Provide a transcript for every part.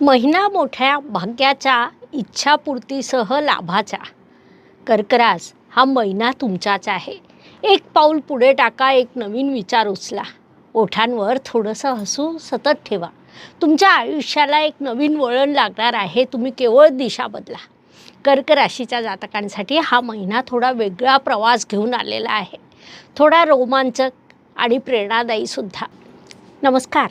महिना मोठ्या भाग्याच्या इच्छापूर्तीसह लाभाचा कर्करास हा महिना तुमचाच आहे. एक पाऊल पुढे टाका एक नवीन विचार उचला. ओठांवर थोडंसं हसू सतत ठेवा. तुमच्या आयुष्याला एक नवीन वळण लागणार आहे तुम्ही केवळ दिशा बदला. कर्क राशीच्या जातकांसाठी हा महिना थोडा वेगळा प्रवास घेऊन आलेला आहे. थोडा रोमांचक आणि प्रेरणादायीसुद्धा नमस्कार.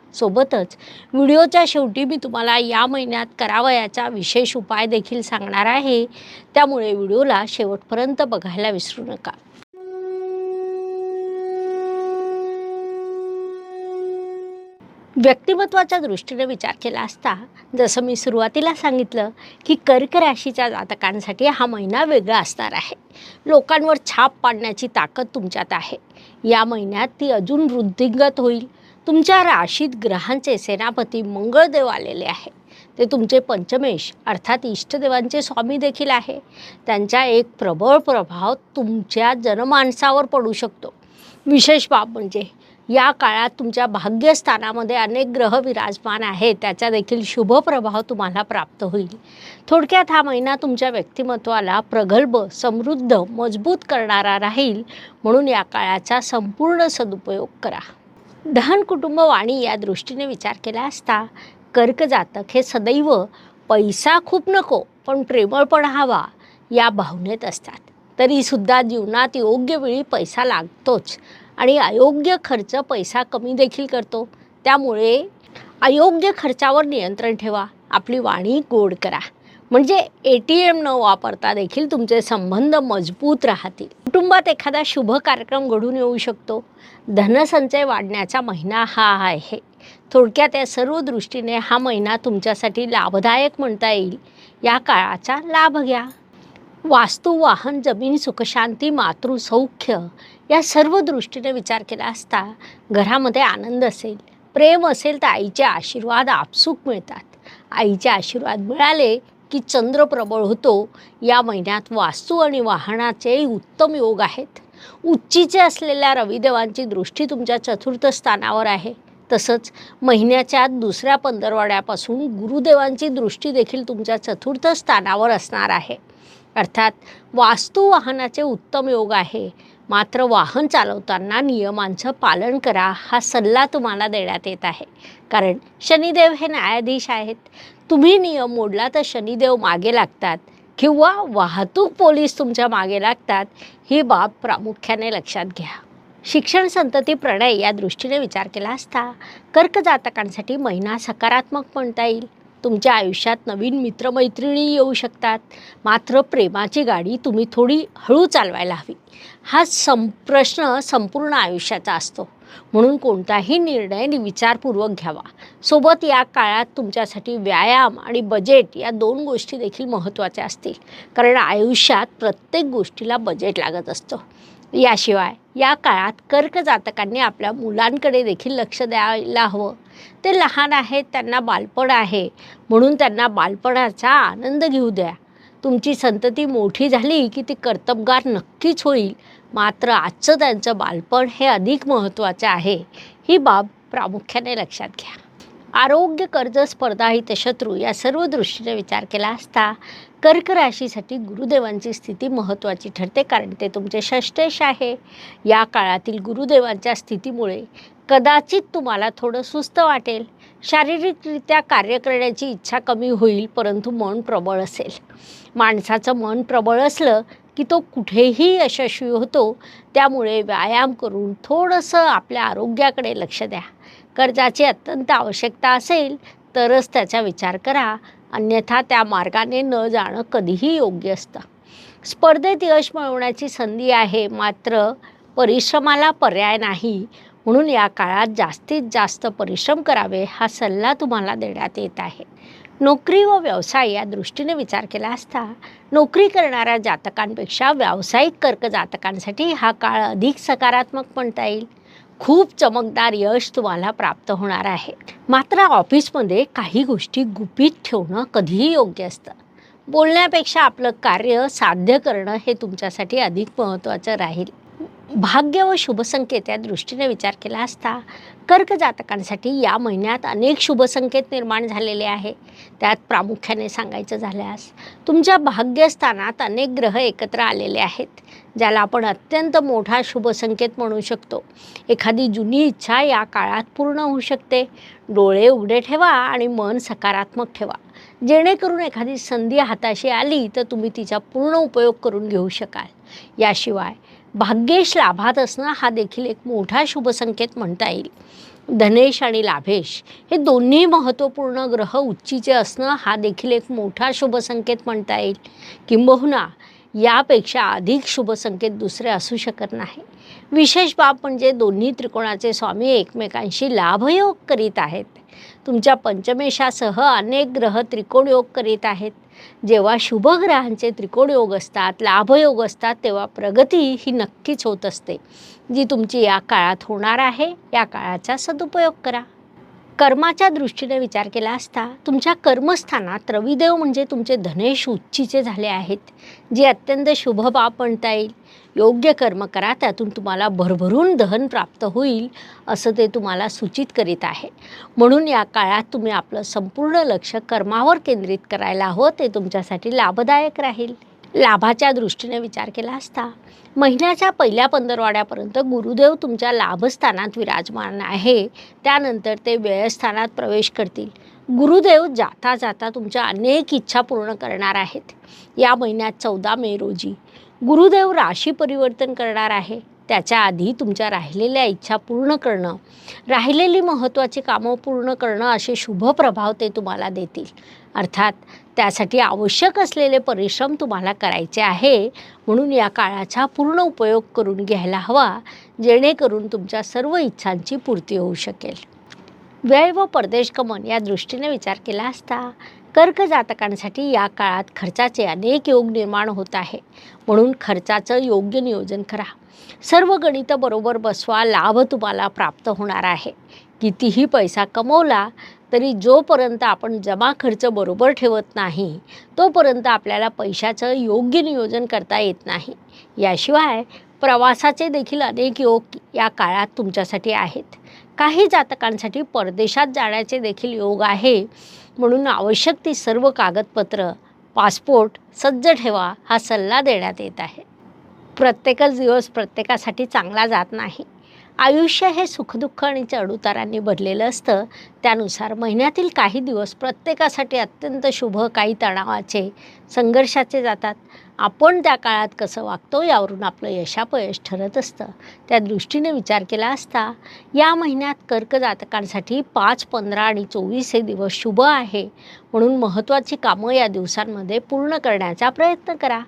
सोबतच. व्हिडिओच्या शेवटी मी तुम्हाला या महिन्यात करावयाचा विशेष उपाय देखील सांगणार आहे. त्यामुळे व्हिडिओला शेवटपर्यंत बघायला विसरू नका. व्यक्तिमत्वाच्या दृष्टीने विचार केला असता जसं मी सुरुवातीला सांगितलं की कर्क राशीच्या जातकांसाठी हा महिना वेगळा असणार आहे. लोकांवर छाप पाडण्याची ताकद तुमच्यात आहे. या महिन्यात ती अजून वृद्धिंगत होईल. तुमच्या राशीत ग्रहांचे सेनापती मंगळदेव आलेले आहे. ते तुमचे पंचमेश अर्थात इष्टदेवांचे स्वामी देखील आहे. त्यांचा एक प्रबळ प्रभाव तुमच्या जनमानसावर पडू शकतो. विशेष बाब म्हणजे या काळात तुमच्या भाग्यस्थानामध्ये अनेक ग्रह विराजमान आहेत. त्याचा देखील शुभ प्रभाव तुम्हाला प्राप्त होईल. थोडक्यात हा महिना तुमच्या व्यक्तिमत्वाला प्रगल्भ समृद्ध मजबूत करणारा राहील. म्हणून या काळाचा संपूर्ण सदुपयोग करा. धन कुटुंब वाणी या दृष्टीने विचार केला असता कर्क जातक हे सदैव पैसा खूप नको पण प्रेमळपण हवा या भावनेत असतात. तरीसुद्धा जीवनात योग्य वेळी पैसा लागतोच आणि अयोग्य खर्च पैसा कमी देखील करतो. त्यामुळे अयोग्य खर्चावर नियंत्रण ठेवा. आपली वाणी गोड करा. म्हणजे ए टी एम न वापरता देखील तुमचे संबंध मजबूत राहतील. कुटुंबात एखादा शुभ कार्यक्रम घडून येऊ शकतो. धनसंचय वाढण्याचा महिना हा आहे. थोडक्यात या सर्व दृष्टीने हा महिना तुमच्यासाठी लाभदायक म्हणता येईल. या काळाचा लाभ घ्या. वास्तू वाहन जमीन सुखशांती मातृसौख्य या सर्व दृष्टीने विचार केला असता घरामध्ये आनंद असेल. प्रेम असेल तर आईचे आशीर्वाद आपसूक मिळतात. आईचे आशीर्वाद मिळाले की चंद्र प्रबळ होतो या महिन्यात वास्तू आणि वाहनाचे उत्तम योग आहेत. उच्चीचे असलेल्या रविदेवांची दृष्टी तुमच्या चतुर्थ स्थानावर आहे. तसंच महिन्याच्या दुसऱ्या पंधरवाड्यापासून गुरुदेवांची दृष्टी देखील तुमच्या चतुर्थ स्थानावर असणार आहे. अर्थात वास्तू वाहनाचे उत्तम योग आहे. मात्र वाहन चालवताना नियमांचं पालन करा हा सल्ला तुम्हाला देण्यात येत आहे. कारण शनिदेव हे न्यायाधीश आहेत. तुम्ही नियम मोडला तर शनिदेव मागे लागतात किंवा वाहतूक पोलीस तुमच्या मागे लागतात ही बाब प्रामुख्याने लक्षात घ्या. शिक्षण संतती प्रणय या दृष्टीने विचार केला असता कर्क जातकांसाठी महिना सकारात्मक म्हणता येईल. तुमच्या आयुष्यात नवीन मित्रमैत्रिणी येऊ शकतात. मात्र प्रेमाची गाडी तुम्ही थोडी हळू चालवायला हवी. हा सं प्रश्न संपूर्ण आयुष्याचा असतो. म्हणून कोणताही निर्णय विचारपूर्वक घ्यावा. सोबत या काळात तुमच्यासाठी व्यायाम आणि बजेट या दोन गोष्टी देखील महत्त्वाच्या असतील. कारण आयुष्यात प्रत्येक गोष्टीला बजेट लागत असतं. याशिवाय या काळात कर्क जातकांनी आपल्या मुलांकडे देखील लक्ष द्यायला हवं. ते लहान आहेत त्यांना बालपण आहे. म्हणून त्यांना बालपणाचा आनंद घेऊ द्या. तुमची संतती मोठी झाली की ती कर्तबगार नक्कीच होईल. मात्र आजचं त्यांचं बालपण हे अधिक महत्त्वाचं आहे. ही बाब प्रामुख्याने लक्षात घ्या. आरोग्य कर्ज स्पर्धा हितशत्रू या सर्व दृष्टीने विचार केला असता कर्क राशीसाठी गुरुदेवांची स्थिती महत्त्वाची ठरते कारण ते तुमचे षष्टेश आहे. या काळातील गुरुदेवांच्या स्थितीमुळे कदाचित तुम्हाला थोडं सुस्त वाटेल. शारीरिकरित्या कार्य करण्याची इच्छा कमी होईल परंतु मन प्रबळ असेल. माणसाचं मन प्रबळ असलं की तो कुठेही यशस्वी होतो त्यामुळे व्यायाम करून थोडंसं आपल्या आरोग्याकडे लक्ष द्या. कर्जाची अत्यंत आवश्यकता असेल तरच त्याचा विचार करा. अन्यथा त्या मार्गाने न जाणं कधीही योग्य असतं. स्पर्धेत यश मिळवण्याची संधी आहे मात्र परिश्रमाला पर्याय नाही. म्हणून या काळात जास्तीत जास्त परिश्रम करावे हा सल्ला तुम्हाला देण्यात येत आहे. नोकरी व व्यवसाय या दृष्टीने विचार केला असता नोकरी करणाऱ्या जातकांपेक्षा व्यावसायिक कर्क जातकांसाठी हा काळ अधिक सकारात्मक म्हणता येईल. खूप चमकदार यश तुम्हाला प्राप्त होणार आहे. मात्र ऑफिसमध्ये काही गोष्टी गुपित ठेवणं कधीही योग्य असतं. बोलण्यापेक्षा आपलं कार्य साध्य करणं हे तुमच्यासाठी अधिक महत्त्वाचं राहील. भाग्य व शुभसंकेत या दृष्टीने विचार केला असता कर्क जातकांसाठी या महिन्यात अनेक शुभसंकेत निर्माण झालेले आहे. त्यात प्रामुख्याने सांगायचं झाल्यास तुमच्या भाग्यस्थानात अनेक ग्रह एकत्र आलेले आहेत ज्याला आपण अत्यंत मोठा शुभसंकेत म्हणू शकतो. एखादी जुनी इच्छा या काळात पूर्ण होऊ शकते. डोळे उघडे ठेवा आणि मन सकारात्मक ठेवा. जेणेकरून एखादी संधी हाताशी आली तर तुम्ही तिचा पूर्ण उपयोग करून घेऊ शकाल. याशिवाय भाग्येश लाभात असणं हा देखील एक मोठा शुभसंकेत म्हणता येईल. धनेश आणि लाभेश हे दोन्ही महत्त्वपूर्ण ग्रह उच्चीचे असणं हा देखील एक मोठा शुभसंकेत म्हणता येईल. किंबहुना यापेक्षा अधिक शुभसंकेत दुसरे असू शकत नाही. विशेष बाब म्हणजे दोन्ही त्रिकोणाचे स्वामी एकमेकांशी लाभयोग करीत आहेत. तुमच्या पंचमेशासह अनेक ग्रह त्रिकोण योग करीत आहेत. जेव्हा शुभ ग्रहांचे त्रिकोण योग असतात लाभयोग असतात तेव्हा प्रगती ही नक्कीच होत असते. जी तुमची या काळात होणार आहे या काळाचा सदुपयोग करा. कर्माच्या दृष्टीने विचार केला असता तुमच्या कर्मस्थानात रविदेव म्हणजे तुमचे धनेश उच्चीचे झाले आहेत जे अत्यंत शुभ बाब म्हणता येईल. योग्य कर्म करा त्यातून तुम्हाला भरभरून धन प्राप्त होईल असं ते तुम्हाला सूचित करीत आहे. म्हणून या काळात तुम्ही आपलं संपूर्ण लक्ष कर्मावर केंद्रित करायला हवं ते तुमच्यासाठी लाभदायक राहील. लाभाच्या दृष्टीने विचार केला असता महिन्याच्या पहिल्या पंधरवाड्यापर्यंत गुरुदेव तुमच्या लाभस्थानात विराजमान आहे त्यानंतर ते व्ययस्थानात प्रवेश करतील. गुरुदेव जाता जाता तुमच्या अनेक इच्छा पूर्ण करणार आहेत. या महिन्यात चौदा मे रोजी गुरुदेव राशी परिवर्तन करणार आहे. त्याच्या आधी तुमच्या राहिलेल्या इच्छा पूर्ण करणं राहिलेली महत्त्वाची कामं पूर्ण करणं असे शुभ प्रभाव ते तुम्हाला देतील. अर्थात त्यासाठी आवश्यक असलेले परिश्रम तुम्हाला करायचे आहे. म्हणून या काळाचा पूर्ण उपयोग करून घ्यायला हवा जेणेकरून तुमच्या सर्व इच्छांची पूर्ती होऊ शकेल. व्यय व परदेश गमन या दृष्टीने विचार केला असता कर्क जातकांसाठी या काळात खर्चाचे अनेक योग निर्माण होत आहे. म्हणून खर्चाचं योग्य नियोजन करा. सर्व गणितं बरोबर बसवा लाभ तुम्हाला प्राप्त होणार आहे. कितीही पैसा कमवला तरी जोपर्यंत आपण जमा खर्च बरोबर ठेवत नाही तोपर्यंत आपल्याला पैशाचं योग्य नियोजन करता येत नाही. याशिवाय प्रवासाचे देखील अनेक योग या काळात तुमच्यासाठी आहेत. काही जातकांसाठी परदेशात जाण्याचे देखील योग आहे. म्हणून आवश्यक ती सर्व कागदपत्र पासपोर्ट सज्ज ठेवा हा सल्ला देण्यात येत आहे. प्रत्येकच दिवस प्रत्येकासाठी चांगला जात नाही. आयुष्य हे सुखदुःख आणि चढउतारांनी भरलेलं असतं. त्यानुसार महिन्यातील काही दिवस प्रत्येकासाठी अत्यंत शुभ काही तणावाचे संघर्षाचे जातात. आपण त्या काळात कसं वागतो यावरून आपलं यशापयश ठरत असतं. त्या दृष्टीने विचार केला असता या महिन्यात कर्क जातकांसाठी पाच पंधरा आणि चोवीस हे दिवस शुभ आहे. म्हणून महत्त्वाची कामं या दिवसांमध्ये पूर्ण करण्याचा प्रयत्न करा.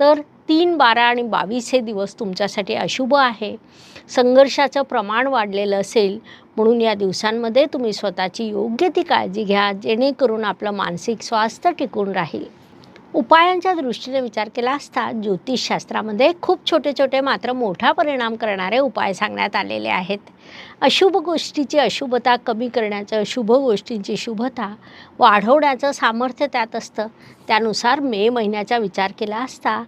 तर तीन बारा आणि बावीस हे दिवस तुमच्यासाठी अशुभ आहे. संघर्षाचं प्रमाण वाढलेलं असेल म्हणून या दिवसांमध्ये तुम्ही स्वतःची योग्य ती काळजी घ्या जेणेकरून आपलं मानसिक स्वास्थ्य टिकून राहील. उपायांच्या दृष्टीने विचार केला असता ज्योतिषशास्त्रामध्ये खूप छोटे छोटे मात्र मोठा परिणाम करणारे उपाय सांगण्यात आलेले आहेत. अशुभ गोष्टीची अशुभता कमी करण्याचं शुभ गोष्टींची शुभता वाढवण्याचं सामर्थ्य त्यात असतं. त्यानुसार मे महिन्याचा विचार केला असता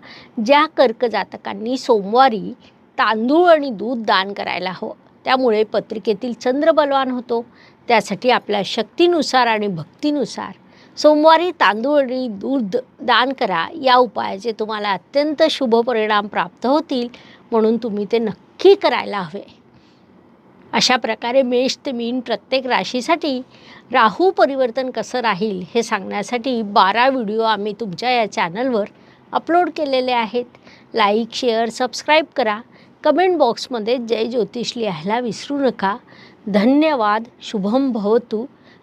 ज्या कर्कजातकांनी सोमवारी तांदूळ आणि दूध दान करायला हवं त्यामुळे पत्रिकेतील चंद्र बलवान होतो. त्यासाठी आपल्या शक्तीनुसार आणि भक्तीनुसार सोमवारी तांदूळ आणि दूध दान करा. या उपायाचे तुम्हाला अत्यंत शुभ परिणाम प्राप्त होतील म्हणून तुम्ही ते नक्की करायला हवे. अशा प्रकारे मेष ते मीन प्रत्येक राशीसाठी राहू परिवर्तन कसं राहील हे सांगण्यासाठी बारा व्हिडिओ आम्ही तुमच्या या चॅनलवर अपलोड केलेले आहेत. लाईक शेअर सबस्क्राईब करा. कमेंट बॉक्समध्ये जय ज्योतिष लिहायला विसरू नका. धन्यवाद. शुभम भवतू.